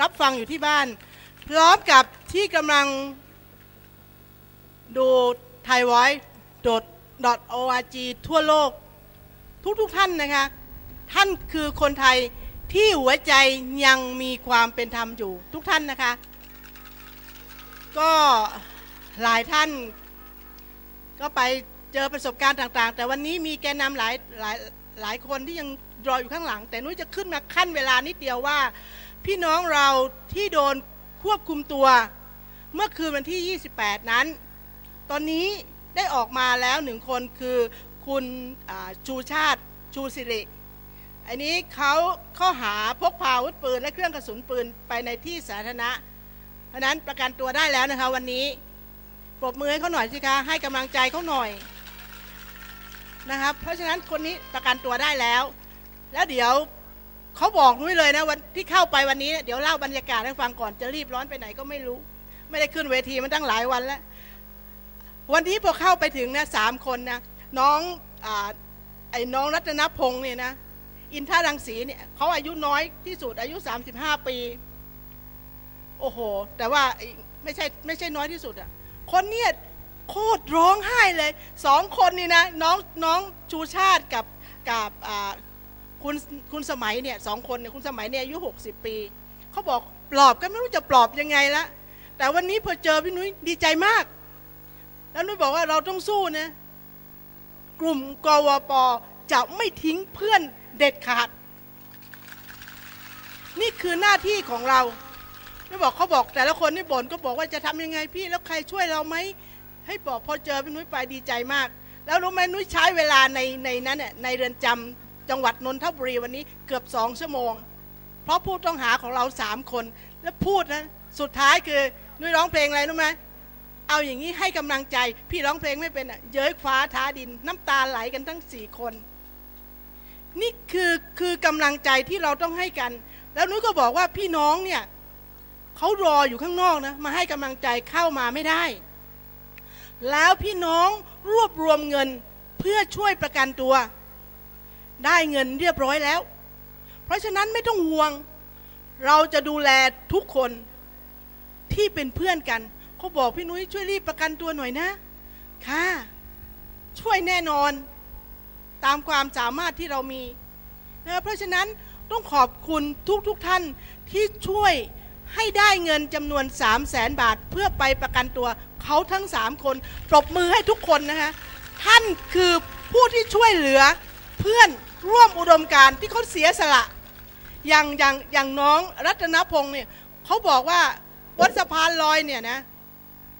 รับฟังอยู่ที่บ้าน พร้อมกับที่กำลังดูไทยไว .org ทั่วโลก ทุกๆทท่านนะคะ ท่านคือคนไทยที่หัวใจยังมีความเป็นธรรมอยู่ทุกท่านนะคะ ก็หลายท่านก็ไปเจอประสบการณ์ต่าง ๆ แต่วันนี้มีแกนนำหลายหลายหลายคนที่ยังรออยู่ข้างหลัง แต่นุ้ยจะขึ้นมาขั้นเวลานิดเดียวว่า พี่น้องเราที่โดนควบคุมตัว เมื่อคืนวันที่ 28 นั้น ตอนนี้ได้ออกมาแล้วหนึ่งคนคือคุณชูชาติชูสิริ อันนี้เขาข้อหาพกพาอาวุธปืนและเครื่องกระสุนปืนไปในที่สาธารณะ เพราะนั้นประกันตัวได้แล้วนะคะวันนี้ ปรบมือให้เขาหน่อยสิคะ ให้กำลังใจเขาหน่อยนะครับ เพราะฉะนั้นคนนี้ประกันตัวได้แล้ว แล้วเดี๋ยว เขาบอกนุ้ยเลยนะวันที่เข้าไปวันนี้เดี๋ยวเล่าบรรยากาศให้ฟังก่อนจะรีบร้อนไปไหนก็ไม่รู้ ไม่ได้ขึ้นเวทีมันตั้งหลายวันแล้ว วันนี้พอเข้าไปถึงนะสามคนนะน้องอไอ้น้องรัตนพงศ์เนี่ยนะอินทารังสีเนี่ยเขาอายุน้อยที่สุดอายุ 35 ปี โอ้โห แต่ว่าไอ้ไม่ใช่ไม่ใช่น้อยที่สุดอะคนเนี่ยโคตรร้องไห้เลยสองคนนี่นะน้องน้องชูชาติกับกับอ่า คุณคุณสมัยเนี่ยสองคนเนี่ยคุณสมัยเนี่ยอายุ60ปีเขาบอกปลอบกันไม่รู้จะปลอบยังไงละแต่วันนี้พอเจอพี่นุ้ยดีใจมาก แล้วนุ้ยบอกว่าเราต้องสู้นะ กลุ่มกวปจะไม่ทิ้งเพื่อนเด็ดขาด นี่คือหน้าที่ของเรานุ้ยบอกเขาบอกแต่ละคนนี่บ่นก็บอกว่าจะทำยังไงพี่แล้วใครช่วยเราไหมให้บอกพอเจอพี่นุ้ยไปดีใจมาก แล้วรู้ไหมนุ้ยใช้เวลาในในนั้นเนี่ยในเรือนจำ จังหวัดนนทบุรีวันนี้เกือบสองชั่วโมง เพราะผู้ต้องหาของเราสามคน แล้วพูดนะสุดท้ายคือนุ้ยร้องเพลงอะไรรู้ไหมเอาอย่างนี้ให้กำลังใจ พี่ร้องเพลงไม่เป็นอะเย้ยฟ้าท้าดิน น้ำตาไหลกันทั้งสี่คน นี่คือคือกำลังใจที่เราต้องให้กัน แล้วนุ้ยก็บอกว่าพี่น้องเนี่ยเขารออยู่ข้างนอกนะมาให้กำลังใจเข้ามาไม่ได้ แล้วพี่น้องรวบรวมเงินเพื่อช่วยประกันตัว ได้เงินเรียบร้อยแล้ว เพราะฉะนั้นไม่ต้องห่วง เราจะดูแลทุกคนที่เป็นเพื่อนกันเขาบอกพี่นุ้ยช่วยรีบประกันตัวหน่อยนะ ค่ะ ช่วยแน่นอน ตามความสามารถที่เรามีนะเพราะฉะนั้นต้องขอบคุณทุกๆทท่านที่ช่วยให้ได้เงินจำนวน 3 0 0แสนบาทเพื่อไปประกันตัวเขาทั้ง 3 คน ปรบมือให้ทุกคนนะคะ ท่านคือผู้ที่ช่วยเหลือ เพื่อนร่วมอุดมการณ์ที่เขาเสียสละ อย่างอย่างอย่างน้องรัตนพงศ์เนี่ยเขาบอกว่าบนสะพานลอยเนี่ยนะ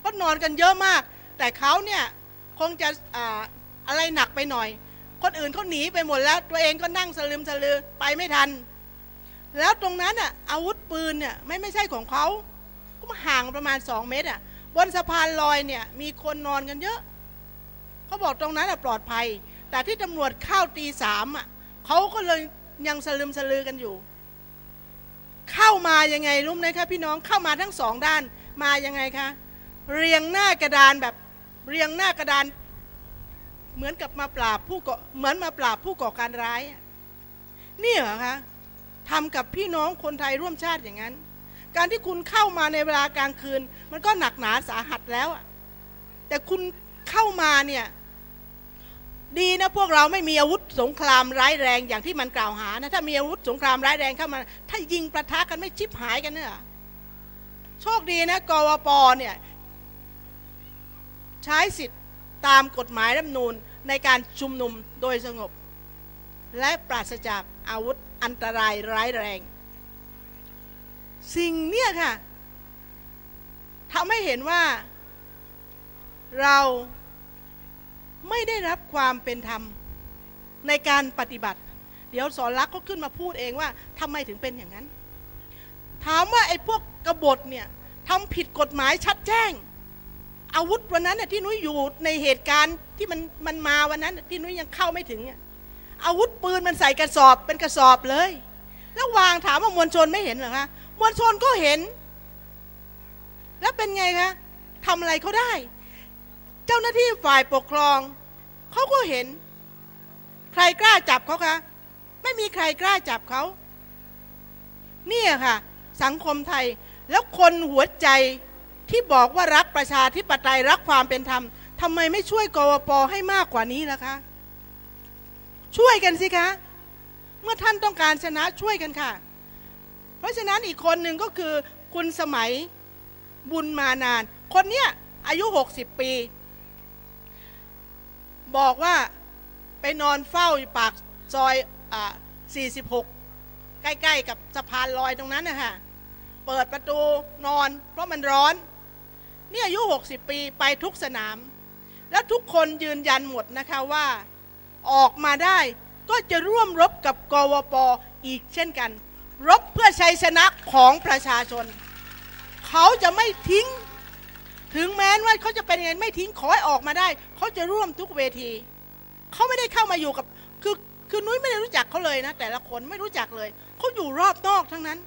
เขานอนกันเยอะมาก แต่เขาเนี่ยคงจะอ่าอะไรหนักไปหน่อย คนอื่นเขาหนีไปหมดแล้ว ตัวเองก็นั่งสลืมสลือไปไม่ทัน แล้วตรงนั้นอะอาวุธปืนเนี่ยไม่ไม่ใช่ของเขาก็มาห่างประมาณสองเมตรอะบนสะพานลอยเนี่ยมีคนนอนกันเยอะ เขาบอกตรงนั้นอะปลอดภัย แต่ที่ตำรวจเข้าตีสามอะเขาก็เลยยังสลืมสลือกันอยู่ เข้ามายังไงรู้ไหมคะพี่น้องเข้ามาทั้งสองด้านมายังไงคะเรียงหน้ากระดานแบบเรียงหน้ากระดาน เหมือนกับมาปราบผู้ก่อเหมือนมาปราบผู้ก่อการร้ายนี่เหรอคะทำกับพี่น้องคนไทยร่วมชาติอย่างนั้น การที่คุณเข้ามาในเวลากลางคืน มันก็หนักหนาสาหัสแล้วแต่คุณเข้ามาเนี่ย ดีนะพวกเราไม่มีอาวุธสงครามร้ายแรงอย่างที่มันกล่าวหานะถ้ามีอาวุธสงครามร้ายแรงเข้ามา ถ้ายิงประทะกันไม่ชิบหายกันเนี่ยโชคดีนะกวปเนี่ยใช้สิทธิ์ตามกฎหมายรัฐนูญในการชุมนุมโดยสงบ และปราศจากอาวุธอันตรายร้ายแรง สิ่งเนี่ยค่ะทำให้เห็นว่าเรา ไม่ได้รับความเป็นธรรมในการปฏิบัติ เดี๋ยวสอนรักก็ขึ้นมาพูดเองว่าทำไมถึงเป็นอย่างนั้น ถามว่าไอ้พวกกบฏเนี่ยทำผิดกฎหมายชัดแจ้ง อาวุธวันนั้นน่ะที่นุ้ยอยู่ในเหตุการณ์ที่มันมันมาวันนั้นที่นุ้ยยังเข้าไม่ถึงเนี่ยอาวุธปืนมันใส่กระสอบเป็นกระสอบเลย แล้ววางถามว่ามวลชนไม่เห็นเหรอคะมวลชนก็เห็น แล้วเป็นไงคะทำอะไรเขาได้ เจ้าหน้าที่ฝ่ายปกครอง เขาก็เห็น ใครกล้าจับเขาคะ ไม่มีใครกล้าจับเขา เนี่ยค่ะ สังคมไทย แล้วคนหัวใจที่บอกว่ารักประชาธิปไตยรักความเป็นธรรมทำไมไม่ช่วยกวปให้มากกว่านี้ล่ะคะ ช่วยกันสิคะ เมื่อท่านต้องการชนะช่วยกันค่ะ เพราะฉะนั้นอีกคนหนึ่งก็คือคุณสมัยบุญมานาน คนเนี้ยอายุ 60 ปี บอกว่าไปนอนเฝ้าอยู่ปากซอยอ่า46 ใกล้ๆกับสะพานลอยตรงนั้นนะคะเปิดประตูนอน เพราะมันร้อน นี่อายุ 60 ปีไปทุกสนาม แล้วทุกคนยืนยันหมดนะคะว่าออกมาได้ก็จะร่วมรบกับกวปอีกเช่นกัน รบเพื่อชัยชนะของประชาชน เขาจะไม่ทิ้ง ถึงแม้ว่าเขาจะเป็นยังไงไม่ทิ้งขอให้ออกมาได้เขาจะร่วมทุกเวทีเขาไม่ได้เข้ามาอยู่กับคือคือนุ้ยไม่ได้รู้จักเขาเลยนะ แต่ละคนไม่รู้จักเลยเขาอยู่รอบนอกทั้งนั้น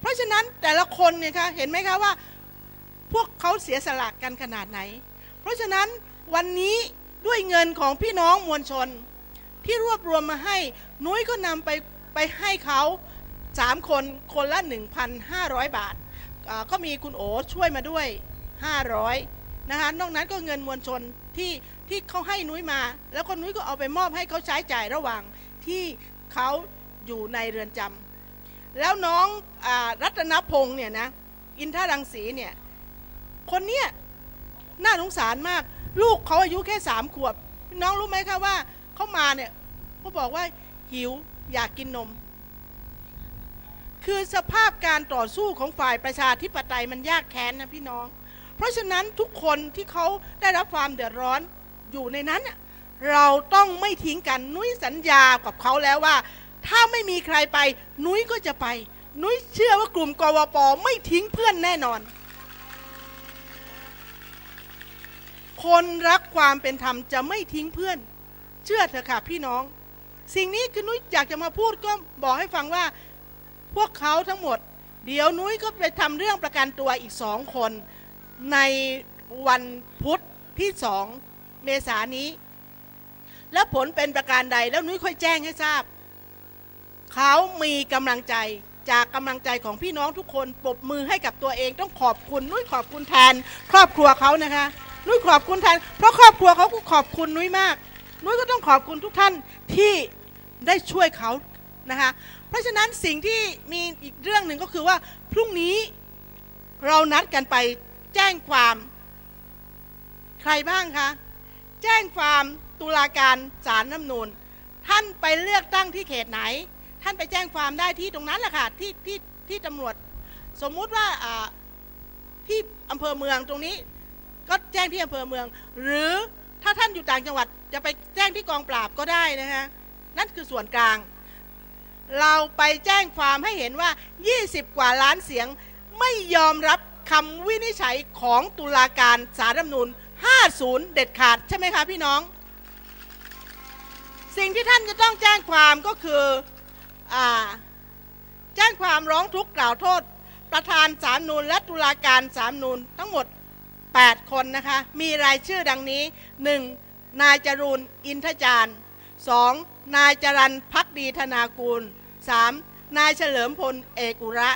เพราะฉะนั้นแต่ละคนเนี่ยคะเห็นไหมคะว่า พวกเขาเสียสละกันขนาดไหน เพราะฉะนั้นวันนี้ด้วยเงินของพี่น้องมวลชน ที่รวบรวมมาให้นุ้ยก็นำไปไปให้เขาสามคนคนละ 1,500 บาทอ่าก็มีคุณโอช่วยมาด้วย 500นะคะนอกนั้นก็เงินมวลชนที่ที่เขาให้นุ้ยมา แล้วก็นุ้ยก็เอาไปมอบให้เขาใช้จ่ายระหว่างที่เขาอยู่ในเรือนจำแล้วน้องอรัตนพงษ์เนี่ยนะอินทรังสีเนี่ยคนเนี้ยน่าสงสารมาก ลูกเขาอายุแค่สามขวบ น้องรู้ไหมคะว่าเขามาเนี่ยเขาบอกว่าหิวอยากกินนม คือสภาพการต่อสู้ของฝ่ายประชาธิปไตยมันยากแค้นนะพี่น้อง เพราะฉะนั้นทุกคนที่เขาได้รับความเดือดร้อนอยู่ในนั้น เราต้องไม่ทิ้งกันนุ้ยสัญญากับเขาแล้วว่า ถ้าไม่มีใครไปนุ้ยก็จะไป นุ้ยเชื่อว่ากลุ่มกวปไม่ทิ้งเพื่อนแน่นอน คนรักความเป็นธรรมจะไม่ทิ้งเพื่อน เชื่อเถอะค่ะพี่น้อง สิ่งนี้คือนุ้ยอยากจะมาพูดก็บอกให้ฟังว่า พวกเขาทั้งหมด เดี๋ยวนุ้ยก็ไปทำเรื่องประกันตัวอีกสองคน ในวันพุธที่สองเมษายนนี้ แล้วผลเป็นประการใดแล้วนุ้ยค่อยแจ้งให้ทราบ เขามีกำลังใจจากกำลังใจของพี่น้องทุกคนปรบมือให้กับตัวเองต้องขอบคุณนุ้ยขอบคุณแทน ครอบครัวเขานะคะนุ้ยขอบคุณแทนเพราะครอบครัวเขาก็ขอบคุณนุ้ยมากนุ้ยก็ต้องขอบคุณทุกท่านที่ได้ช่วยเขานะคะเพราะฉะนั้นสิ่งที่มีอีกเรื่องหนึ่งก็คือว่าพรุ่งนี้เรานัดกันไป แจ้งความ ใครบ้างคะ แจ้งความตุลาการศาลน้ำนูนท่านไปเลือกตั้งที่เขตไหน ท่านไปแจ้งความได้ที่ตรงนั้นแหละค่ะที่ที่ที่ตำรวจ สมมุติว่าที่อำเภอเมืองตรงนี้ ก็แจ้งที่อำเภอเมือง หรือถ้าท่านอยู่ต่างจังหวัดจะไปแจ้งที่กองปราบก็ได้นะคะนั่นคือส่วนกลาง เราไปแจ้งความให้เห็นว่า 20 กว่าล้านเสียงไม่ยอมรับ คำวินิจฉัยของตุลาการสารรัฐธรรมนูญ50 เด็ดขาดใช่ไหมคะพี่น้อง สิ่งที่ท่านจะต้องแจ้งความก็คืออแจ้งความร้องทุกข์กล่าวโทษ ประธานสารรัฐมนูญและตุลาการสารรัฐมนูญทั้งหมด 8 คนนะคะ มีรายชื่อดังนี้ 1. นายจรูนอินทจาร 2. นายจรันพักดีธนากูล 3. นายเฉลิมพลเอกอุระ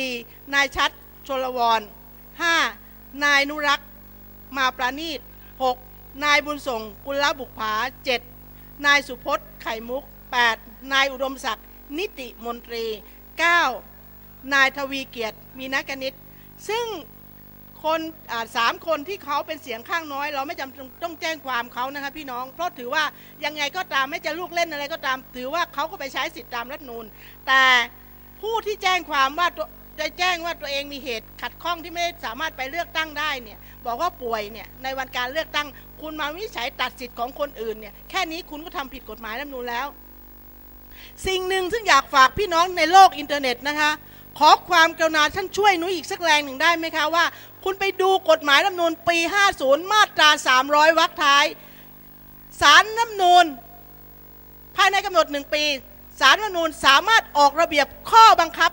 4. นายชัดชลวร 5. นายนุรักษ์มาประณีต 6. นายบุญส่งกุลบุกผา 7. นายสุพจน์ไข่มุก 8. นายอุดมศักดิ์นิติมนตรี 9. นายทวีเกียรติมีนักนิตซึ่งคนสามคนที่เขาเป็นเสียงข้างน้อย เราไม่จำต้องแจ้งความเขานะคะพี่น้อง เพราะถือว่ายังไงก็ตามไม่จะลูกเล่นอะไรก็ตาม ถือว่าเขาก็ไปใช้สิทธิตามรัฐนูนแต่ผู้ที่แจ้งความว่า ตัวจะแจ้งว่าตัวเองมีเหตุขัดข้องที่ไม่สามารถไปเลือกตั้งได้เนี่ยบอกว่าป่วยเนี่ยในวันการเลือกตั้ง คุณมาวิจัยตัดสิทธิ์ของคนอื่นเนี่ยแค่นี้คุณก็ทำผิดกฎหมายรัฐนูนแล้ว สิ่งหนึ่งซึ่งอยากฝากพี่น้องในโลกอินเทอร์เน็ตนะคะ ขอความกรุณาท่านช่วยหนุยอีกสักแรงหนึ่งได้ไหมคะว่า คุณไปดูกฎหมายรัฐนูญปี 50 มาตรา 300 วรรคท้ายสารรัฐนูญภายในกำหนดหนึ่งปีสารรัฐนูญสามารถออกระเบียบข้อบังคับ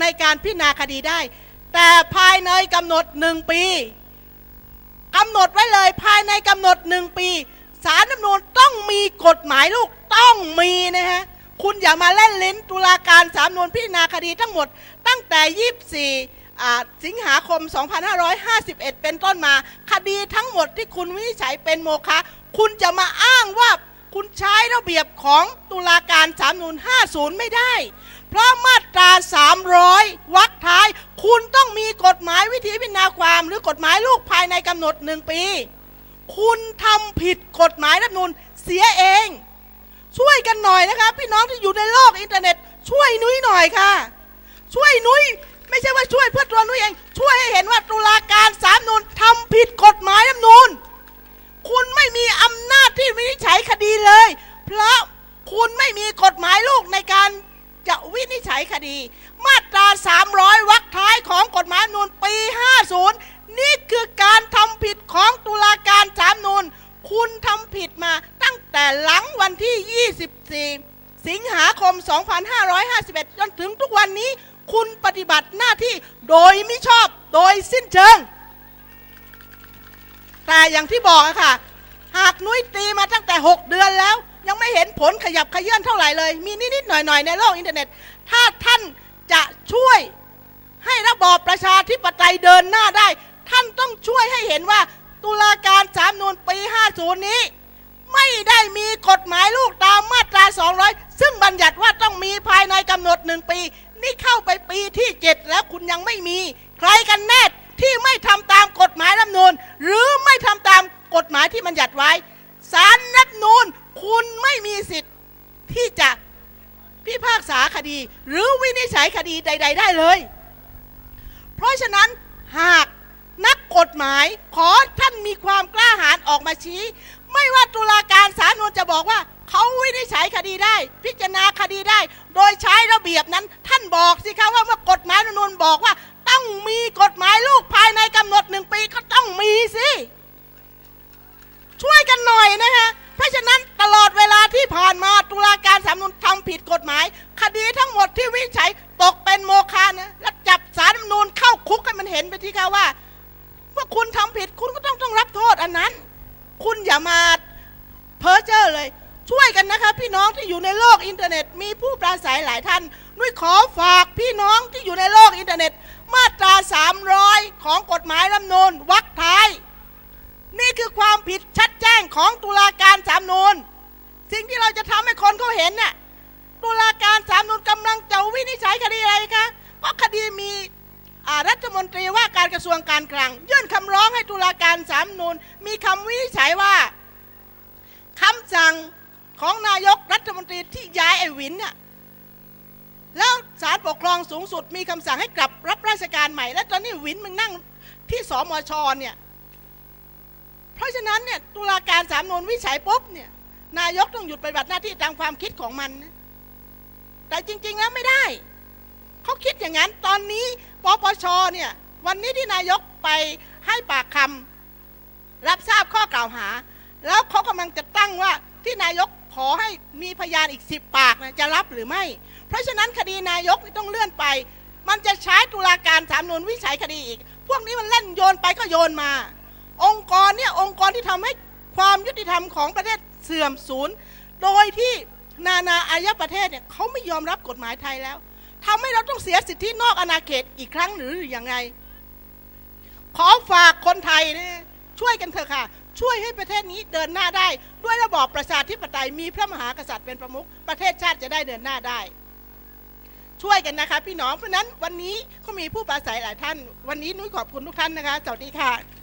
ในการพิจารณาคดีได้ แต่ภายในกำหนดหนึ่งปีกำหนดไว้เลยภายในกำหนดหนึ่งปีสารรัฐธรรมนูญต้องมีกฎหมายลูกต้องมีนะฮะคุณอย่ามาเล่นลิ้นตุลาการสามนวนพิจารณาคดีทั้งหมด ตั้งแต่ 24 สิงหาคม 2551 เป็นต้นมา คดีทั้งหมดที่คุณวินิจฉัยเป็นโมฆะคุณจะมาอ้างว่าคุณใช้ระเบียบของตุลาการสามนูน50 ไม่ได้ เพราะมาตรา 300 วรรคท้าย คุณต้องมีกฎหมายวิธีพิจารณาความ หรือกฎหมายลูกภายในกำหนดหนึ่งปี คุณทำผิดกฎหมายรัฐมนูนเสียเอง ช่วยกันหน่อยนะคะพี่น้องที่อยู่ในโลกอินเทอร์เน็ต ช่วยนุ้ยหน่อยค่ะ ช่วยนุ้ยไม่ใช่ว่าช่วยเพื่อตัวนุ้ยเอง ช่วยให้เห็นว่าตุลาการสาม ม 2551 จนถึงทุกวันนี้ คุณปฏิบัติหน้าที่โดยไม่ชอบโดยสิ้นเชิง แต่อย่างที่บอกอะค่ะ หากนุ้ยตีมาตั้งแต่ 6 เดือนแล้ว ยังไม่เห็นผลขยับขยื่นเท่าไหร่เลย มีนิด ๆ หน่อย ๆ ในโลกอินเทอร์เน็ต ถ้าท่านจะช่วยให้ระบอบประชาธิปไตยเดินหน้าได้ ท่านต้องช่วยให้เห็นว่าตุลาการสามนูนปี 50 นี้ ไม่ได้มีกฎหมายลูกตามมาตรา 200 ซึ่งบัญญัติ ภายในกำหนดหนึ่งปี นี่เข้าไปปีที่7แล้วคุณยังไม่มี ใครกันแน่ที่ไม่ทำตามกฎหมายรัฐนูญหรือไม่ทำตามกฎหมายที่บัญญัติไว้สารรัฐนูญคุณไม่มีสิทธิ์ที่จะพิพากษาคดี หรือวินิจฉัยคดีใด ๆ ได้เลย เพราะฉะนั้นหากนักกฎหมายขอท่านมีความกล้าหาญออกมาชี้ ไม่ว่าตุลา คดีได้ พิจารณาคดีได้ โดยใช้ระเบียบนั้น ท่านบอกสิคะว่าเมื่อกฎหมายรัฐธรรมนูนบอกว่า ต้องมีกฎหมายลูกภายในกำหนดหนึ่งปีก็ต้องมีสิ ช่วยกันหน่อยนะคะเพราะฉะนั้นตลอดเวลาที่ผ่านมาตุลาการสามนุนทำผิดกฎหมาย คดีทั้งหมดที่วินิจฉัยตกเป็นโมฆะนะแล้วจับสารรัฐธรรมนูนเข้าคุกให้มันเห็นไปที่ค่ะว่าว่าคุณทำผิดคุณก็ต้องต้องรับโทษอันนั้น คุณอย่ามาเพ้อเจ้อเลย ช่วยกันนะคะพี่น้องที่อยู่ในโลกอินเทอร์เน็ต มีผู้ปราศัยหลายท่านนุ้ยขอฝากพี่น้องที่อยู่ในโลกอินเทอร์เน็ต มาตรา 300 ของกฎหมายรัฐนูญวรรคท้าย นี่คือความผิดชัดแจ้งของตุลาการสามนูนสิ่งที่เราจะทำให้คนเขาเห็นน่ะตุลาการสามนูนกำลังจะวินิจฉัยคดีอะไรคะเพราะคดีมีรัฐมนตรีว่าการกระทรวงการคลัง ยื่นคำร้องให้ตุลาการสามนูนมีคำวินิจฉัยว่าคำสั่ง ของนายกรัฐมนตรีที่ย้ายไอ้วินเนี่ยแล้วศาลปกครองสูงสุดมีคำสั่งให้กลับรับราชการใหม่ และตอนนี้วินมึงนั่งที่สมชเนี่ยเพราะฉะนั้นเนี่ยตุลาการสามนูนวิจัยปุ๊บเนี่ยนายกต้องหยุดปฏิบัติหน้าที่ตามความคิดของมันนะแต่จริง ๆ แล้วไม่ได้ เขาคิดอย่างนั้น ตอนนี้ปปชเนี่ยวันนี้ที่นายกไปให้ปากคำรับทราบข้อกล่าวหา แล้วเขากำลังจะตั้งว่าที่นายก ขอให้มีพยานอีกสิบปากนะจะรับหรือไม่ เพราะฉะนั้นคดีนายกนี่ต้องเลื่อนไป มันจะใช้ตุลาการสามนูนวิจัยคดีอีก พวกนี้มันเล่นโยนไปก็โยนมา องค์กรเนี่ยองค์กรที่ทำให้ความยุติธรรมของประเทศเสื่อมสูญโดยที่นานาอายประเทศเนี่ยเขาไม่ยอมรับกฎหมายไทยแล้วทำให้เราต้องเสียสิทธินอกอาณาเขตอีกครั้งหรืออย่างไงขอฝากคนไทยนะช่วยกันเถอะค่ะ ช่วยให้ประเทศนี้เดินหน้าได้ ด้วยระบอบประชาธิปไตยมีพระมหากษัตริย์เป็นประมุขประเทศชาติจะได้เดินหน้าได้ ช่วยกันนะคะ พี่น้องเพราะนั้นวันนี้ก็มีผู้ปราศัยหลายท่าน วันนี้นุ้ยขอบคุณทุกท่านนะคะสวัสดีค่ะ